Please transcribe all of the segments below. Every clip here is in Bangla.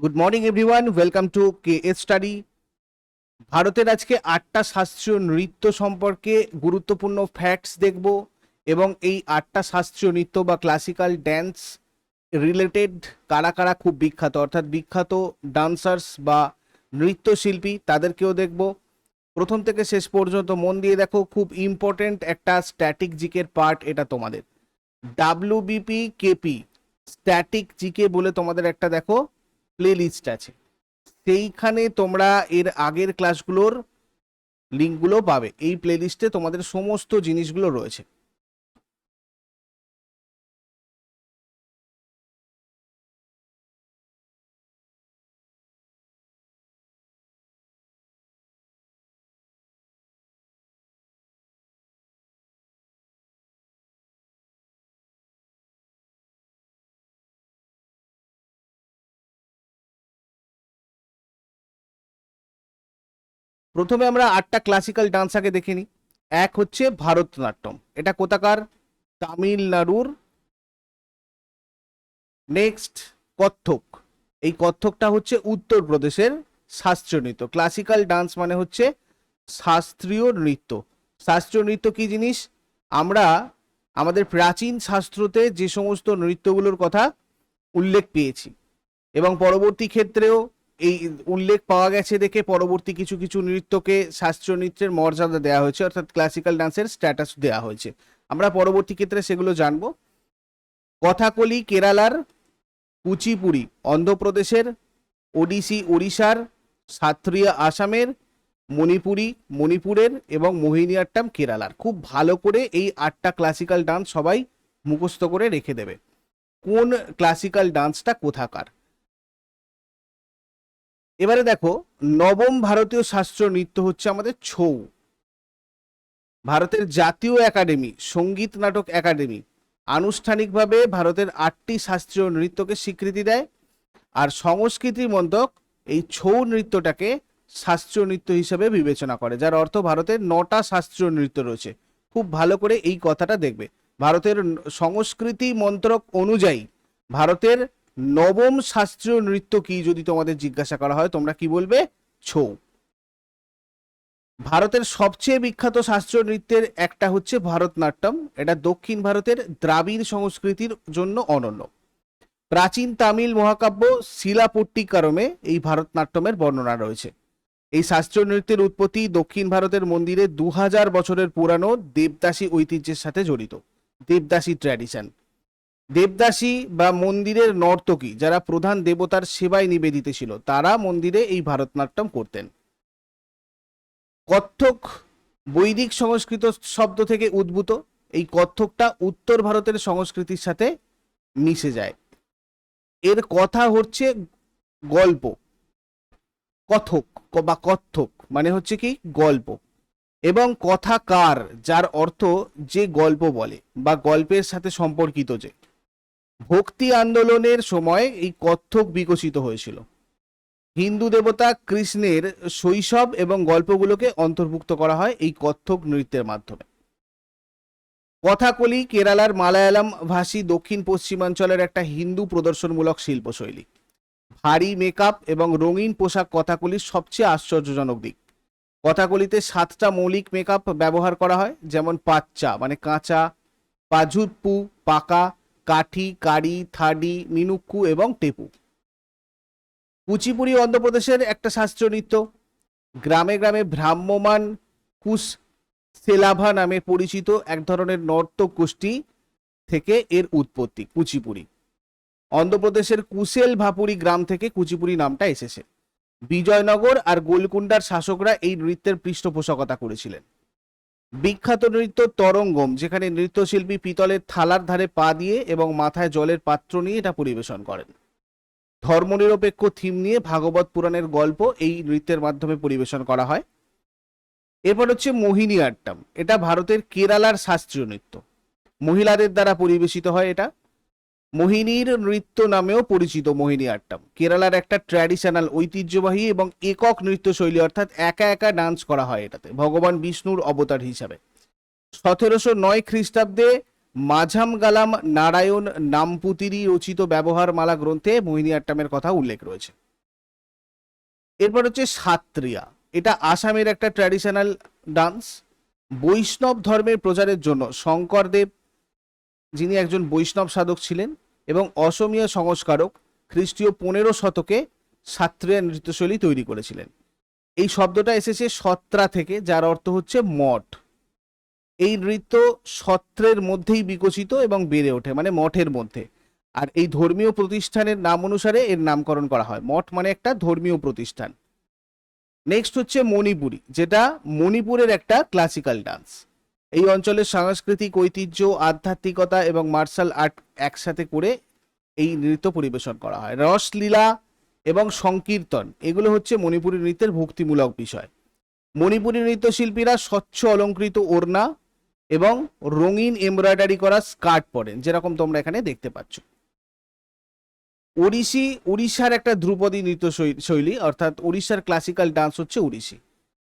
Good morning everyone welcome to K S study ভারতের আজকে আটটা শাস্ত্রীয় নৃত্য সম্পর্কে গুরুত্বপূর্ণ ফ্যাক্টস দেখব এবং এই আটটা শাস্ত্রীয় নৃত্য বা ক্লাসিক্যাল ড্যান্স রিলেটেড কারা কারা খুব বিখ্যাত, অর্থাৎ বিখ্যাত ডান্সার্স বা নৃত্যশিল্পী তাদেরকেও দেখব। প্রথম থেকে শেষ পর্যন্ত মন দিয়ে দেখো, খুব ইম্পর্টেন্ট একটা স্ট্যাটিক জিকের পার্ট এটা তোমাদের। ডাব্লিউবিপি কেপি স্ট্যাটিক জিকে বলে তোমাদের একটা দেখো। প্লে লিস্ট আছে। সেইখানে তোমরা এর আগের ক্লাসগুলোর লিঙ্কগুলো পাবে। এই প্লেলিস্টে তোমাদের সমস্ত জিনিসগুলো রয়েছে। প্রথমে আমরা আটটা ক্লাসিক্যাল ডান্স আগে দেখে নিই। এক হচ্ছে ভারতনাট্যম। এটা কোথাকার? তামিলনাড়ুর। নেক্সট কত্থক। এই কত্থকটা হচ্ছে উত্তরপ্রদেশের শাস্ত্রীয় নৃত্য। ক্লাসিক্যাল ডান্স মানে হচ্ছে শাস্ত্রীয় নৃত্য। শাস্ত্রীয় নৃত্য কি জিনিস? আমরা আমাদের প্রাচীন শাস্ত্রতে যে সমস্ত নৃত্যগুলোর কথা উল্লেখ পেয়েছি। এবং পরবর্তী ক্ষেত্রেও এই উল্লেখ পাওয়া গেছে দেখে পরবর্তী কিছু কিছু নৃত্যকে শাস্ত্রীয় নৃত্যের মর্যাদা দেওয়া হয়েছে, অর্থাৎ ক্লাসিক্যাল ডান্সের স্ট্যাটাস দেওয়া হয়েছে। আমরা পরবর্তী ক্ষেত্রে সেগুলো জানব। কথাকলি কেরালার কুচিপুড়ি, অন্ধ্রপ্রদেশের ওডিসি, ওড়িশার সাত্রিয়া, আসামের মণিপুরি, মণিপুরের এবং মোহিনীয়াট্টাম কেরালার। খুব ভালো করে এই আটটা ক্লাসিক্যাল ডান্স সবাই মুখস্থ করে রেখে দেবে। কোন ক্লাসিক্যাল ডান্সটা কোথাকার? এবারে দেখো, নবম ভারতীয় শাস্ত্রীয় নৃত্য হচ্ছে আমাদের ছৌ। ভারতের জাতীয় একাডেমি, সংগীত নাটক একাডেমি, আনুষ্ঠানিকভাবে ভারতের আটটি শাস্ত্রীয় নৃত্যকে স্বীকৃতি দেয়, আর সংস্কৃতি মন্ত্রক এই ছৌ নৃত্যটাকে শাস্ত্রীয় নৃত্য হিসেবে বিবেচনা করে, যার অর্থ ভারতের নটা শাস্ত্রীয় নৃত্য রয়েছে। খুব ভালো করে এই কথাটা দেখবে। ভারতের সংস্কৃতি মন্ত্রক অনুযায়ী ভারতের নবম শাস্ত্রীয় নৃত্য কি যদি তোমাদের জিজ্ঞাসা করা হয়, তোমরা কি বলবে? ছৌ। ভারতের সবচেয়ে বিখ্যাত শাস্ত্রীয় নৃত্যের একটা হচ্ছে ভারতনাট্যম। এটা দক্ষিণ ভারতের দ্রাবিড় সংস্কৃতির জন্য অনন্য। প্রাচীন তামিল মহাকাব্য শিলাপট্টিকারমে এই ভারতনাট্যমের বর্ণনা রয়েছে। এই শাস্ত্রীয় নৃত্যের উৎপত্তি দক্ষিণ ভারতের মন্দিরে দু হাজার বছরের পুরানো দেবদাসী ঐতিহ্যের সাথে জড়িত। দেবদাসী ট্র্যাডিশন। দেবদাসী বা মন্দিরের নর্তকী যারা প্রধান দেবতার সেবায় নিবেদিত ছিল, তারা মন্দিরে এই ভারতনাট্যম করতেন। কত্থক বৈদিক সংস্কৃত শব্দ থেকে উদ্ভূত। এই কত্থকটা উত্তর ভারতের সংস্কৃতির সাথে মিশে যায়। এর কথা হচ্ছে গল্প। কথক বা কত্থক মানে হচ্ছে কি গল্প। এবং কথাকার, যার অর্থ যে গল্প বলে বা গল্পের সাথে সম্পর্কিত যে। ভক্তি আন্দোলনের সময় এই কত্থক বিকশিত হয়েছিল। হিন্দু দেবতা কৃষ্ণের শৈশব এবং গল্পগুলোকে অন্তর্ভুক্ত করা হয় এই কত্থক নৃত্যের মাধ্যমে। কথাকলি কেরালার মালায়ালাম ভাষী দক্ষিণ পশ্চিমাঞ্চলের একটা হিন্দু প্রদর্শনমূলক শিল্পশৈলী। ভারী মেকআপ এবং রঙিন পোশাক কথাকলির সবচেয়ে আশ্চর্যজনক দিক। কথাকলিতে সাতটা মৌলিক মেকআপ ব্যবহার করা হয়, যেমন পাচ্চা মানে কাঁচা পাঝুপ্পু পাকা কাঠি কারি থাডি, মিনুক্কু এবং টেপু। কুচিপুড়ি অন্ধ্রপ্রদেশের একটা শাস্ত্রীয় নৃত্য। গ্রামে গ্রামে ভ্রাম্যমান কুশ সেলাভা নামে পরিচিত এক ধরনের নর্তক গোষ্ঠী থেকে এর উৎপত্তি, কুচিপুড়ি। অন্ধ্রপ্রদেশের কুশেল ভাপুরি গ্রাম থেকে কুচিপুড়ি নামটা এসেছে। বিজয়নগর আর গোলকুন্ডার শাসকরা এই নৃত্যের পৃষ্ঠপোষকতা করেছিলেন। বিখ্যাত নৃত্য তরঙ্গম, যেখানে নৃত্যশিল্পী পিতলের থালার ধারে পা দিয়ে এবং মাথায় জলের পাত্র নিয়ে এটা পরিবেশন করেন। ধর্মনিরপেক্ষ থিম নিয়ে ভাগবত পুরাণের গল্প এই নৃত্যের মাধ্যমে পরিবেশন করা হয়। এরপর হচ্ছে মোহিনী আট্টাম, এটা ভারতের কেরালার শাস্ত্রীয় নৃত্য। মহিলাদের দ্বারা পরিবেশিত হয় এটা। মোহিনীর নৃত্য নামেও পরিচিত মোহিনী আট্টাম। কেরালার একটা ট্র্যাডিশনাল ঐতিহ্যবাহী এবং একক নৃত্যশৈলী, অর্থাৎ একা একা ডান্স করা হয় এটাতে, ভগবান বিষ্ণুর অবতার হিসাবে। সতেরোশো নয় খ্রিস্টাব্দে মাঝাম গালাম নারায়ণ নামপুতিরি রচিত ব্যবহারমালা গ্রন্থে মোহিনীআট্টামের কথা উল্লেখ রয়েছে। এরপর হচ্ছে সাত্রিয়া। এটা আসামের একটা ট্র্যাডিশনাল ডান্স বৈষ্ণব ধর্মের প্রচারের জন্য শঙ্করদেব যিনি একজন বৈষ্ণব সাধক ছিলেন এবং অসমীয়া সংস্কারক খ্রিস্টীয় পনেরো শতকে সাত্রিয়া নৃত্যশৈলী তৈরি করেছিলেন। এই শব্দটা এসেছে সত্রা থেকে, যার অর্থ হচ্ছে মঠ। এই নৃত্য সত্রের মধ্যেই বিকশিত এবং বেড়ে ওঠে মানে মঠের মধ্যে। আর এই ধর্মীয় প্রতিষ্ঠানের নাম অনুসারে এর নামকরণ করা হয়। মঠ মানে একটা ধর্মীয় প্রতিষ্ঠান। নেক্সট হচ্ছে মণিপুরি, যেটা মণিপুরের একটা ক্লাসিক্যাল ডান্স এই অঞ্চলের সাংস্কৃতিক ঐতিহ্য, আধ্যাত্মিকতা এবং মার্শাল আর্ট একসাথে করে এই নৃত্য পরিবেশন করা হয়। রসলীলা এবং সংকীর্তন, এগুলো হচ্ছে মণিপুরী নৃত্যের ভক্তিমূলক বিষয়। মণিপুরী নৃত্যশিল্পীরা স্বচ্ছ অলঙ্কৃত ওড়না এবং রঙিন এমব্রয়ডারি করা স্কার্ট পরেন, যেরকম তোমরা এখানে দেখতে পাচ্ছ। ওড়িশি উড়িষ্যার একটা ধ্রুপদী নৃত্য শৈলী, অর্থাৎ উড়িষ্যার ক্লাসিক্যাল ডান্স হচ্ছে ওড়িশি।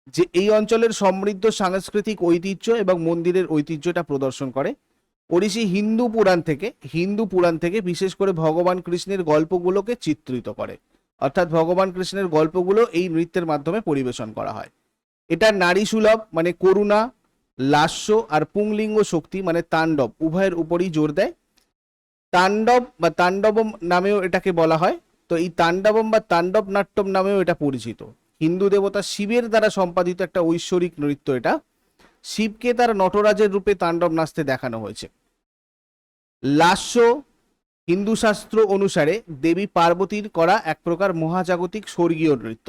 যে এই অঞ্চলের সমৃদ্ধ সাংস্কৃতিক ঐতিহ্য এবং মন্দিরের ঐতিহ্যটা প্রদর্শন করে। ওড়িশি হিন্দু পুরাণ থেকে, হিন্দু পুরাণ থেকে বিশেষ করে ভগবান কৃষ্ণের গল্পগুলোকে চিত্রিত করে। অর্থাৎ ভগবান কৃষ্ণের গল্পগুলো এই নৃত্যের মাধ্যমে পরিবেশন করা হয়। এটা নারী সুলভ মানে করুণা, লাস্য আর পুংলিঙ্গ শক্তি মানে তাণ্ডব, উভয়ের উপরই জোর দেয়। তাণ্ডব বা তাণ্ডবম নামেও এটাকে বলা হয়। তো এই তাণ্ডবম বা তাণ্ডব নাট্যম নামেও এটা পরিচিত। হিন্দু দেবতা শিবের দ্বারা সম্পাদিত একটা ঐশ্বরিক নৃত্য এটা। শিবকে তার নটরাজের রূপে তাণ্ডব নাচতে দেখানো হয়েছে। লাস্য হিন্দু শাস্ত্র অনুসারে দেবী পার্বতীর করা এক প্রকার মহাজাগতিক স্বর্গীয় নৃত্য।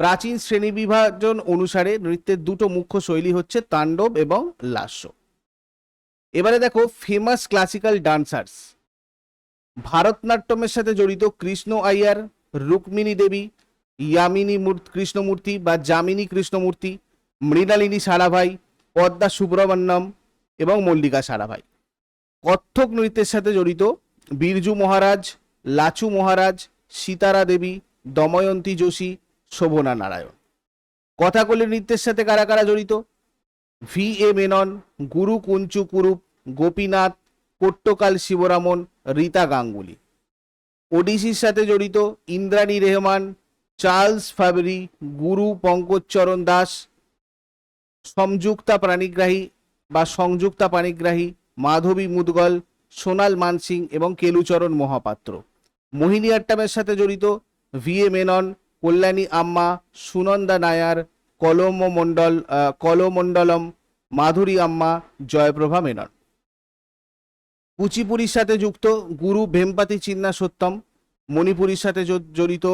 প্রাচীন শ্রেণীবিভাজন অনুসারে নৃত্যের দুটো মুখ্য শৈলী হচ্ছে তাণ্ডব এবং লাস্য। এবারে দেখো ফেমাস ক্লাসিক্যাল ডান্সার্স ভারতনাট্যমের সাথে জড়িত কৃষ্ণ আইয়ার, রুক্মিণী দেবী ইয়ামিনী মূর্ত- কৃষ্ণমূর্তি বা যামিনী কৃষ্ণমূর্তি, মৃণালিনী সারাভাই, পদ্মা সুব্রমণ্যম এবং মল্লিকা সারাভাই। কত্থক নৃত্যের সাথে জড়িত বীরজু মহারাজ, লাচু মহারাজ, সীতারা দেবী, দময়ন্তী যোশী, শোভনা নারায়ণ। কথাকলি নৃত্যের সাথে কারা কারা জড়িত? ভি. এ. মেনন, গুরু কুঞ্চু কুরুপ, গোপীনাথ, কোট্টকাল শিবরামন, রীতা গাঙ্গুলি। ওডিসির সাথে জড়িত ইন্দ্রাণী রেহমান চার্লস ফাবরি গুরু পঙ্কজচরণ দাস, সংযুক্তা প্রাণীগ্রাহী বা সংযুক্তা প্রাণীগ্রাহী মাধবী মুদগল, সোনাল মানসিং এবং কেলুচরণ মহাপাত্র। মোহিনী আট্টামের সাথে জড়িত ভি এ মেনন, কল্যাণী আম্মা, সুনন্দা নায়ার, কলম মণ্ডল কলমণ্ডলম, মাধুরী আম্মা, জয়প্রভা মেনন। কুচিপুরির সাথে যুক্ত গুরু ভেমপাতি চিন্না সত্যম মণিপুরীর সাথে জড়িত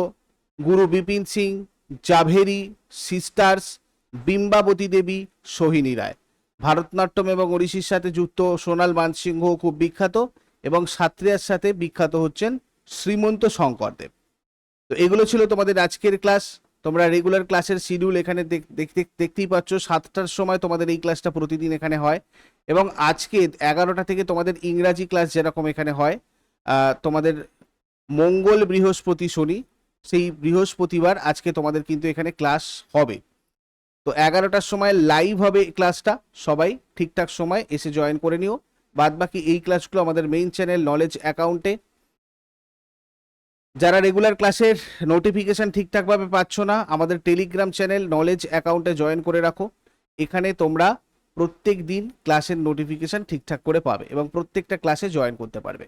গুরু বিপিন সিং, জাভেরি, সিস্টার্স, বিম্বাবতী দেবী, সোহিনী রায়। ভারতনাট্যম এবং ওড়িশির সাথে যুক্ত সোনাল মানসিংহ খুব বিখ্যাত এবং সাত্রিয়ার সাথে বিখ্যাত হচ্ছেন শ্রীমন্ত শঙ্করদেব। তো এগুলো ছিল তোমাদের আজকের ক্লাস। তোমরা রেগুলার ক্লাসের শিডিউল এখানে দেখ- দেখতে দেখতেই পাচ্ছ। সাতটার সময় তোমাদের এই ক্লাসটা প্রতিদিন এখানে হয় এবং আজকে এগারোটা থেকে তোমাদের ইংরাজি ক্লাস যেরকম এখানে হয় তোমাদের মঙ্গল বৃহস্পতি শনি সেই বৃহস্পতিবার আজকে তোমাদের কিন্তু এখানে ক্লাস হবে। তো এগারোটার সময় লাইভ হবে ক্লাসটা, সবাই ঠিকঠাক সময় এসে জয়েন করে নিও। বাদ বাকি এই ক্লাসগুলো আমাদের মেইন চ্যানেল নলেজ অ্যাকাউন্টে যারা রেগুলার ক্লাসের নোটিফিকেশন ঠিকঠাকভাবে পাচ্ছ না, আমাদের টেলিগ্রাম চ্যানেল নলেজ অ্যাকাউন্টে জয়েন করে রাখো। এখানে তোমরা প্রত্যেক দিন ক্লাসের নোটিফিকেশন ঠিকঠাক করে পাবে এবং প্রত্যেকটা ক্লাসে জয়েন করতে পারবে।